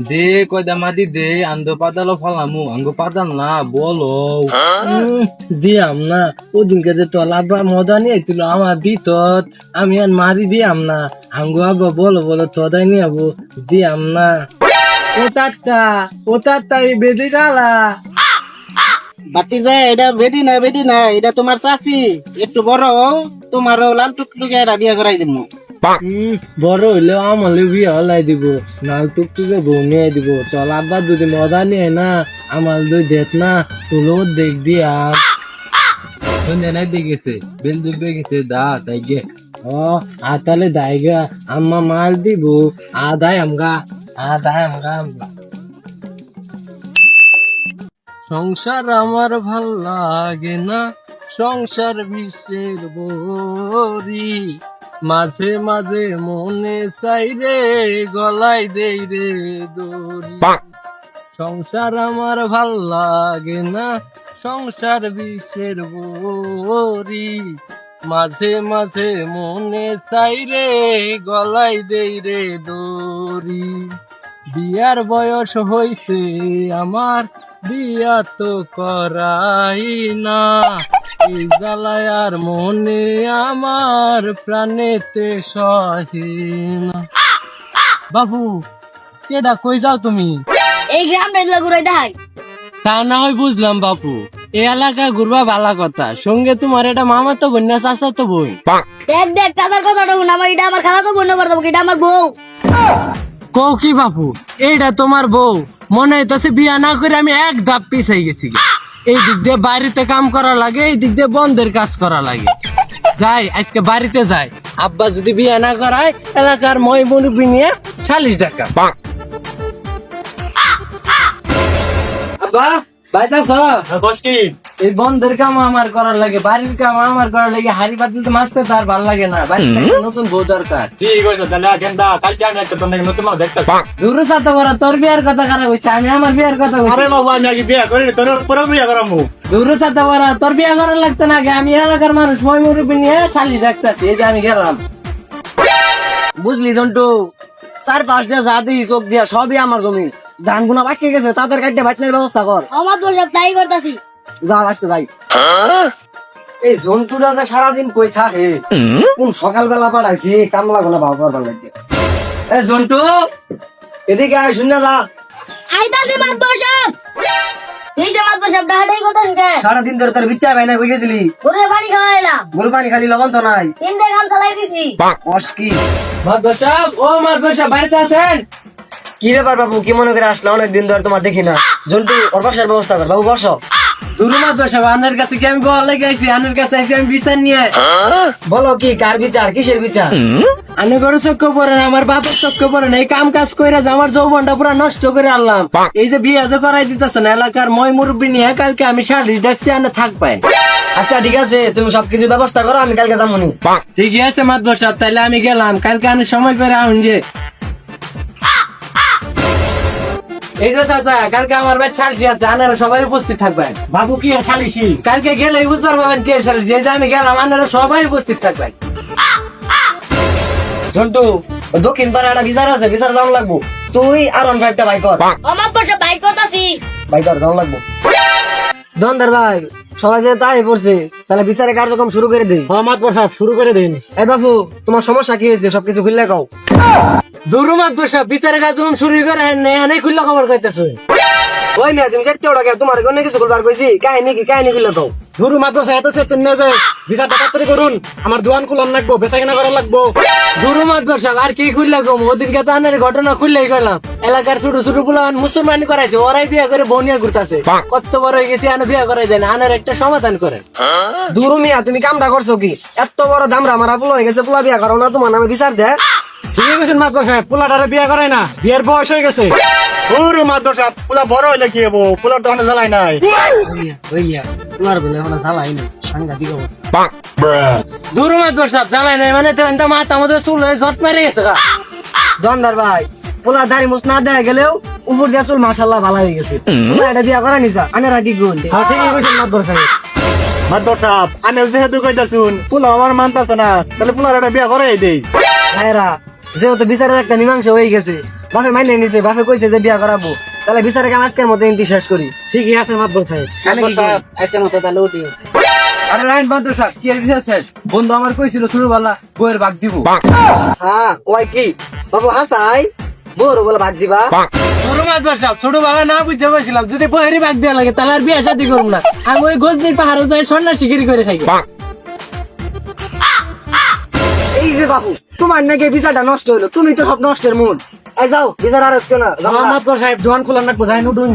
দে কয়দা মাটি দে আন্দো পাতালো ফলামু আঙ্গো পাতাম না বলো। দিয়াম না ওদিনকে যে তোর আব্বা মজা নিয়ে তুলো আমার দিত আমি আর মারি দিয়াম না আঙ্গু আব্বা বলো বলো তোদাই নিয়ে আবু দিয়াম না। ও তাত্তা ও তাত্তা এই বেদি গালা বাতি যায় এটা বেটি না বেটি না এটা তোমার চাচি একটু বড় তোমারও লাল টুকটুকে বিয়ে করাই দিব উম, বড় হইলে আমলে বিয়ে হলাই দিব নাল টুকটুকে বউ নিয়ে দিব। তোর আব্বা যদি মজা নিয়ে না আমার দুই দেখ না তুলো দেখ দিয়া। শুনে নাই দেখেছে বেল ডুবে গেছে দা তাই গে। ও আতালে দাইগা আম্মা মাল দিব আদায় আমগা আদায় আমগা সংসার আমার ভালো লাগে না সংসার বিশ্বের বরি। মাঝে মাঝে মনে চাই রে গলায় দেই রে দড়ি। সংসার আমার ভালো লাগে না সংসার বিশ্বের বরি মাঝে মাঝে মনে চাই রে গলায় দেই রে দড়ি। বিয়ার বয়স হইছে আমার বিয়া তো করাই না। এই জ্বালায় মনে আমার প্রাণেতে সহে না বাবু কেডা কই যাও তুমি? এই গ্রামটা এগুলো ঘুরে দেখাই। তা না হয় বুঝলাম বাপু। এই এলাকা ঘুরবা ভালো কথা। সঙ্গে তোমার এটা মামা তো বোন না চাচা তো বোন? দেখ দেখ চাচার কথাটা শুন। আমার এটা আমার খালা তো বন্য করতে এটা আমার বউ। কও কি বাপু এইটা তোমার বউ। মনে হইতাছে বিয়া না করে আমি এক ধাপ পিছাই গেছি। এই দিক দিয়ে বাড়িতে কাম করা লাগে এই দিক দিয়ে বন্ধের কাজ করা লাগে। যাই আজকে বাড়িতে যাই। আব্বা যদি বিয়ে না করায় এলাকার মই মুরব্বী নিয়ে চালিশ টাকা আব্বা? বাইতাছ? বস কি? এই বন্ধের কাম আমার করার লাগে বাড়ির কাম আমার করার লাগে হাড়ি পাতিতে মাছতে তার ভালো লাগে না। বাড়িতে একটা নতুন বউ দরকার। ঠিক হয়েছে তাহলে গেন্দা কালকে আমি একটা তোর নাকি নতুন মাল দেখতেছি। দূরে সাথে বড় তোর বিয়ার কথা খারাপ হয়েছে আমি আমার বিয়ার কথা আরে বাবু আমি আগে বিয়ে করি তোর পুরো বিয়ে করামু। দূরে সাথে বড় তোর বিয়া করার লাগতো না আগে আমি এলাকার মানুষ মই নিয়ে শালি রাখতেছি এই যে আমি গেলাম। বুঝলি জন্টু চার পাঁচ দিয়া যা দিই চোখ দিয়া সবই আমার জমি। ধান গুনা বাকি গেছে তাদের কাটতে বাঁচনের ব্যবস্থা কর। আমার তো সব তাই করতেছি। যা আসতে যাই। এই জন্তুরা যে সারাদিন কই থাকে কোন সকালবেলা পাঠাইছি কামলা ভাব করবার লাগে এ জন্টু এদিকে আয় শুনে আইতাছি বসাব এই যে কথা শুনকে সারাদিন ধরে তোর বিচ্ছা ভাই না কই গেছিলি? ঘুরে বাড়ি খাওয়াইলাম। গরু পানি খালি লবণ তো নাই। তিনটে গাম চালাই দিছি। অস্কি মাদবর সাহেব ও সাহেব বাড়িতে আছেন? কি ব্যাপার বাবু? কি মনে করে আসলে? অনেক দিন ধরে তোমার দেখি না। জন্টু ওর বাসার ব্যবস্থা কর। বাবু বসো। দুরু মাদবর সাহেব আনের কাছে কি আমি গোয়াল লেগে আইছি? আনের কাছে আইছি আমি বিচার নিয়ে বলো কি কার বিচার? কিসের বিচার? আনে গরু চক্ষ পড়ে না আমার বাপের চক্ষ পড়ে না এই কাম কাজ কইরা যে আমার যৌবনটা পুরো নষ্ট করে আনলাম। এই যে বিয়ে যে করাই দিতেছে না এলাকার মই মুরব্বী নিয়ে কালকে আমি শাড়ি দেখছি আনে থাকবেন আচ্ছা ঠিক আছে তুমি সবকিছু ব্যবস্থা করো আমি কালকে যাব ঠিক আছে মাদবর সাহেব তাহলে আমি গেলাম। কালকে আমি সময় করে আহুন যে। এই যে চাচা কালকে আমার ভাই সালিশি আছে আনারা সবাই উপস্থিত থাকবেন বাবু কি সালিশি? কালকে গেলে বুঝতে পাবেন কে সালিশি। এই যে আমি গেলাম আনারা সবাই উপস্থিত থাকবেন ঝন্টু দক্ষিণ পাড়া একটা বিচার আছে বিচার দাম লাগবো। তুই আর অন ফাইভটা ভাই কর। আমার পাশে বাই করতেছি। ভাই কর দাম লাগবো। দন্দর ভাই সবাই যে তাই পড়ছে তাহলে বিচারে কার্যক্রম শুরু করে দিই মাত প্রসাদ শুরু করে দিন। এ বাবু তোমার সমস্যা কি হয়েছে? সবকিছু খুললে কাও। দুরুমাত বসা বিচারে কার্যক্রম শুরু করে এনে খুললে খবর কইতেছো। ওই মেয়ে তুমি সেটা ওটা তোমার কোন কিছু বলবার কইছি? কাহিনী কি কাহিনী খুললে কাও। গুরু মাদ্রাসা এত চেতন না যে বিচারটা তাড়াতাড়ি করুন। আমার দোয়ান কুলাম লাগবো বেচা কেনা করা লাগবো। দুরুমাত বসা আর কি খুললে কম ওদিনকে তো আনের ঘটনা খুললেই কইলাম। এলাকার ছোট ছোট পোলাপান মুসলমানি করাইছে ওরাই বিয়ে করে বনিয়া ঘুরতাছে। কত বড় হয়ে গেছে আনে বিয়ে করাই দেন আনের একটা সমাধান করে। দুরু মিয়া তুমি কামটা করছ কি? এত বড় দামরা আমার পোলা হয়ে গেছে পোলা বিয়া করো না তোমার নামে বিচার দে ঠিক আছে মাদ্রাসা পোলাটারে বিয়ে করায় না বিয়ের বয়স হয়ে গেছে। পুরো মাদ্রাসা পুলা বড় হইলে কি হব পুলার দোকানে জ্বালাই নাই। তোমার বলে না সাংঘাতিক অবস্থা। দূর মাত বসাব জ্বালাই নাই মানে তো এটা মাথা মধ্যে চুল জট মেরে গেছে দন্দার ভাই পোলা দাড়ি মুছ না দেয়া গেলেও উপর দিয়া চুল মাশাল্লাহ ভালো হয়ে গেছে। এটা বিয়া করা নিছা আনে রাখি গুণ। হ্যাঁ ঠিকই কইছেন মাদ্রাসা মাদ্রাসা আমি যেহেতু কইতাছুন পুলা আমার মানতাছে না তাহলে পুলার একটা বিয়া করাই দেই। ভাইরা যেহেতু বিচারের একটা মীমাংসা হয়ে গেছে বাপে মাইনে নিছে বাপে কইছে যে বিয়া করাবো। তাহলে বিচারে আমি আজকের মধ্যে কিন্তু শেষ করি। ঠিকই আছে মাতবর সাহেব। আজকের মতো তাহলে উঠি। আরে রাইন বান্দর সাহেব কি আর বিষয় শেষ? বন্ধু আমার কইছিল ছোটবেলা বইয়ের ভাগ দিব। হ্যাঁ ওই কি? বাবু হাসাই বড় বলে ভাগ দিবা? ছোট মাতবর সাহেব ছোটবেলা না বুঝতে পারছিলাম যদি বহেরি বাগ দেওয়া লাগে তাহলে আর বিয়ে শাদি করব না। আমি ওই গজনির পাহাড়ে যাই সন্ন্যাসী শিকারি করে খাই। এই যে বাবু তোমার নাকি বিচারটা নষ্ট হইল তুমি তো সব নষ্টের মূল। যাও বিচার আর হচ্ছে না না। মাতবর সাহেব জোয়ান খোলার রাখব বোঝায় নুডুন